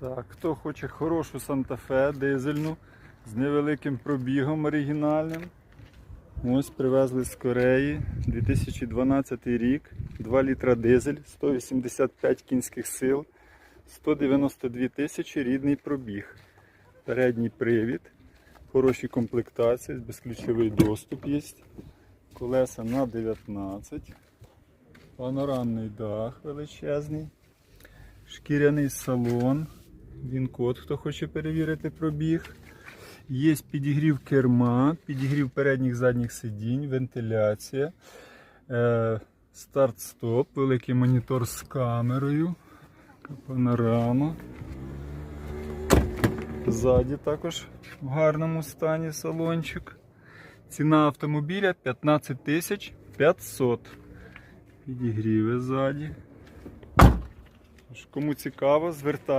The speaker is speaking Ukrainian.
Так, хто хоче хорошу Санта-Фе дизельну з невеликим пробігом оригінальним. Ось привезли з Кореї 2012 рік, 2 літра дизель, 185 кінських сил, 192 тисячі рідний пробіг. Передній привід, хороші комплектації, безключовий доступ є. Колеса на 19, панорамний дах величезний. Шкіряний салон. Він код, хто хоче перевірити пробіг. Є підігрів керма, підігрів передніх задніх сидінь, вентиляція, е, старт-стоп, великий монітор з камерою, панорама. Ззаді також в гарному стані салончик. Ціна автомобіля 15 тисяч 500. Підігріви ззаді. Кому цікаво, звертайтеся.